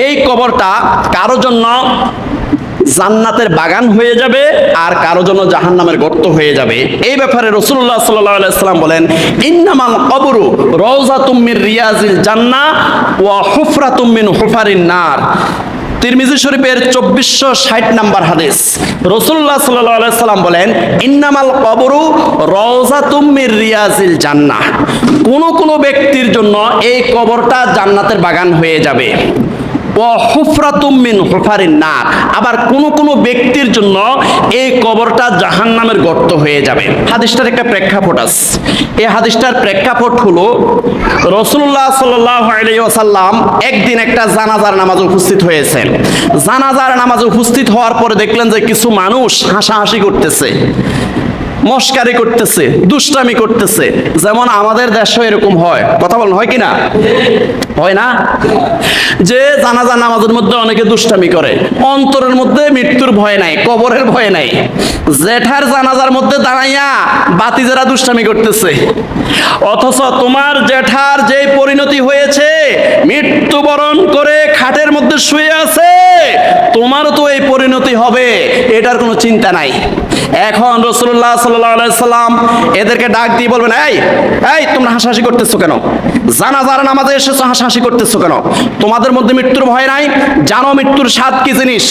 এই কবরটা কারও জন্য জান্নাতের বাগান হয়ে যাবে আর কারও জন্য জাহান্নামের গর্ত হয়ে যাবে। এই ব্যাপারে রসুল্লাহ সাল্লাম বলেন, ইন্নামাল কবরু রওজা তুমির রিয়াজিল জান্না ওয়া হুফরা তুমিন হুফারিন নার। তিরমিজি শরীফের চব্বিশশো ষাট নাম্বার হাদিস। রসুল্লাহ সাল্লাহ সাল্লাম বলেন, ইন্নামাল কবরু রওজা তুমির রিয়াজিল জান্না। কোনো কোনো ব্যক্তির জন্য এই কবরটা জান্নাতের বাগান হয়ে যাবে। হুফরাতুমিন হুফারিন নার। আবার কোন কোন ব্যক্তির জন্য এই কবরটা জাহান্নামের গর্ত হয়ে যাবে। হাদিসটার একটা প্রেক্ষাপট আছে। এই হাদিসটার প্রেক্ষাপট হলো রসুল্লাহ সাল্লাম একদিন একটা জানাজার নামাজে উপস্থিত হয়েছেন। জানাজার নামাজে উপস্থিত হওয়ার পরে দেখলেন যে কিছু মানুষ হাসাহাসি করতেছে। মস্কারি করতেছে, দুষ্টামি করতেছে। যেমন আমাদের দেশে এরকম হয়। কথা বলেন, হয় কি না হয় না? যে জানাজা নামাজের মধ্যে অনেকে দুষ্টামি করে। অন্তরের মধ্যে মৃত্যুর ভয় নাই, কবরের ভয় নাই। জেঠার জানাজার মধ্যে দাঁড়াইয়া বাতি যারা দুষ্টামি করতেছে। অথচ তোমার জেঠার যে পরিণতি হয়েছে, মৃত্যুবরণ করে খাটের মধ্যে শুয়ে আছে, তোমারও তো এই পরিণতি হবে, এটার কোনো চিন্তা নাই। এখন রসুল্লাহ সাল্লাম এদেরকে ডাক দিয়ে বলবেন, এই এই, তোমরা হাসাহাসি করতেছো কেন? জানাজার নামাজে এসেছ, হাসাহাসি করতেছো কেন? তোমাদের মধ্যে মৃত্যুর ভয় নাই? জানো মৃত্যুর স্বাদ কি জিনিস?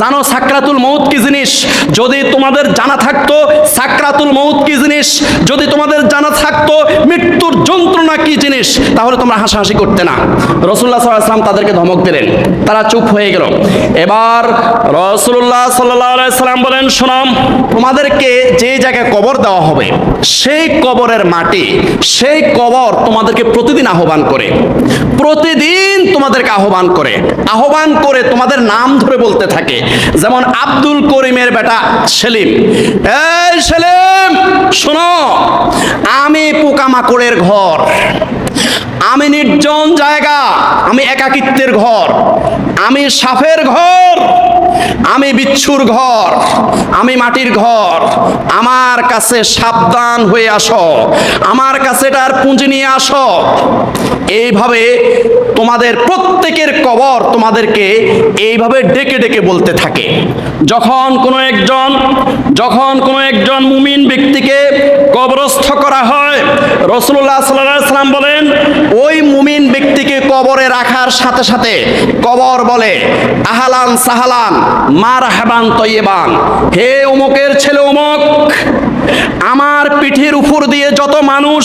জানো সাকরাতুল মৌত কি জিনিস? যদি তোমাদের জানা থাকতো, সাকরাতুল মৌত কি জিনিস? যদি তোমাদের জানা থাকতো, মৃত্যুর যন্ত্রণা কি জিনিস? তাহলে তোমরা হাসাহাসি করতে না। রসুল্লাহ সাল্লাম তাদেরকে ধমক দিলেন। তারা চুপ হয়ে গেল। এবার রসুল্লাহ সাল্লাহ সাল্লাম বলেন শোনাম তোমাদেরকে যে জায়গায় কবর দেওয়া হবে, সেই কবরের মাটি, সেই কবর তোমাদেরকে প্রতিদিন আহ্বান করে। প্রতিদিন তোমাদেরকে আহ্বান করে। আহ্বান করে তোমাদের নাম ধরে বলতে থাকে। যেমন আব্দুল করিমের বেটা সেলিম। এই সেলিম, শোনো, আমি পোকামাকড়ের ঘর। আমি নির্জন জায়গা, আমি একাকিত্বের ঘর। আমি সাফের ঘর। আমি বিচ্ছুর ঘর, আমি মাটির ঘর। আমার কাছে সাবধান হয়ে আসো। আমার কাছে এটার পুঁজি নিয়ে আসো। এইভাবে তোমাদের প্রত্যেকের কবর তোমাদেরকে এইভাবে ডেকে ডেকে বলতে থাকে। যখন কোনো একজন, যখন কোনো একজন মুমিন ব্যক্তিকে কবরস্থ করা হয় রসুল্লাহ সাল্লাহ সাল্লাম বলেন, ওই কবরে রাখার সাথে সাথে কবর বলে, আহালান সাহালান মার হেবান তৈবান হে অমুকের ছেলে অমুক পিঠের উপর দিয়ে যত মানুষ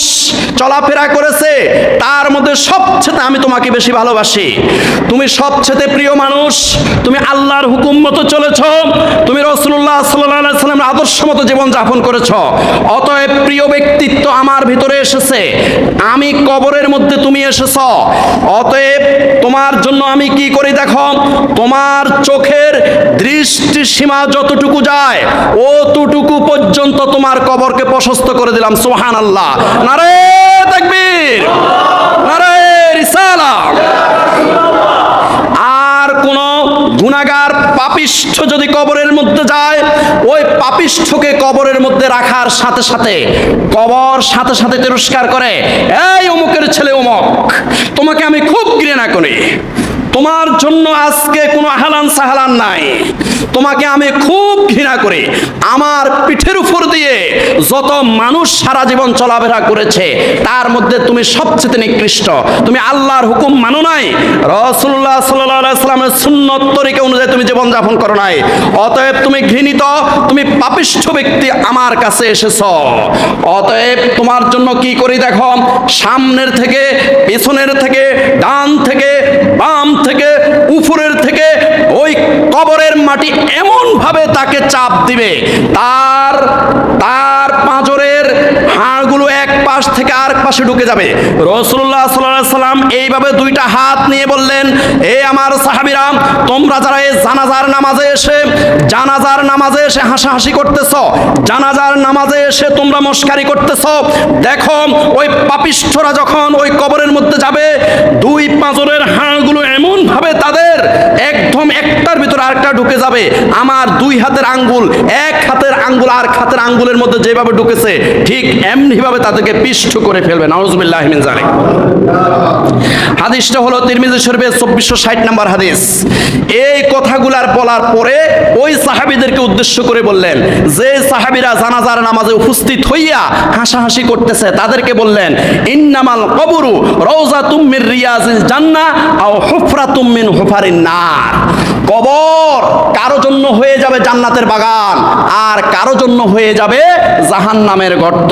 চলাফেরা করেছে, তার মধ্যে সবচেয়ে আমি তোমাকে বেশি ভালোবাসি। তুমি সবচেয়ে প্রিয় মানুষ, তুমি আল্লাহর হুকুম মতো চলেছ, তুমি রসুল্লাহ সাল্লাহ আদর্শ মতো জীবন যাপন করেছ। অতএব প্রিয় ব্যক্তিত্ব আমার ভিতরে এসেছে, আমি কবরের মধ্যে তুমি এসেছ। অতএব তোমার জন্য আমি কি করি দেখো? তোমার চোখের দৃষ্টি সীমা যতটুকু যায়, অতটুকু পর্যন্ত তোমার কবরকে প্রশস্ত করে দিলাম সোহান আল্লাহ নারে তাকবীর, নারে রিসালা। আর কোন গুণাগার পাপিষ্ঠ যদি কবরের মধ্যে যায়, ওই পাপিষ্ঠকে কবরের মধ্যে রাখার সাথে সাথে, কবর সাথে সাথে তিরস্কার করে, এই অমুকের ছেলে অমুক, তোমাকে আমি খুব ঘৃণা করি। তোমার জন্য আজকে কোনো আহালান সাহালান নাই। তোমাকে আমি খুব ঘৃণা করি। আমার পিঠের উপর দিয়ে যত মানুষ সারা জীবন চলাফেরা করেছে, তার মধ্যে তুমি সবচেয়ে নিকৃষ্ট। তুমি আল্লাহর হুকুম মানো নাই। রসুল্লাহ সাল্লামের সুন্নত তরিকা অনুযায়ী তুমি জীবন যাপন করো নাই। অতএব তুমি ঘৃণিত, তুমি পাপিষ্ঠ ব্যক্তি আমার কাছে এসেছ। অতএব তোমার জন্য কি করি দেখো? সামনের থেকে, পেছনের থেকে, ডান থেকে বাম থেকে উপরের থেকে ওই কবরের মাটি এমন ভাবে তাকে চাপ দিবে, তার তার পাঁজরের হাড়গুলো এক পাশ থেকে আর পাশে ঢুকে যাবে। রসুল্লাহ সাল্লাহ সাল্লাম এইভাবে দুইটা হাত নিয়ে বললেন, এ আমার সাহাবিরাম তোমরা যারা এই জানাজার নামাজে এসে, জানাজার নামাজে এসে হাসাহাসি করতেছ, জানাজার নামাজে এসে তোমরা মস্কারি করতেছ, দেখো ওই পাপিষ্ঠরা যখন ওই কবরের মধ্যে যাবে, দুই পাঁজরের যাবে আমার দুই হাতের আঙ্গুল, এক হাতের আঙ্গুল আর হাতের আঙ্গুলের মধ্যে যেভাবে ঢুকেছে, ঠিক এমনিভাবে তাদেরকে পিষ্ট করে ফেলবে। নাউজুবিল্লাহ মিন জালিক হাদিসটা হলো তিরমিজি চব্বিশশো ষাট নম্বর হাদিস। এই কথাগুলার বলার পরে ওই সাহাবিদেরকে উদ্দেশ্য করে বললেন, যে সাহাবিরা জানাজার নামাজে উপস্থিত হইয়া হাসাহাসি করতেছে, তাদেরকে বললেন, ইন্নামাল কবরু রওজা তুমির রিয়াজিল জান্না আও হুফরা তুমিন হুফারিন নার। কবর কারও জন্য হয়ে যাবে জান্নাতের বাগান, আর কারও জন্য হয়ে যাবে জাহান নামের গর্ত।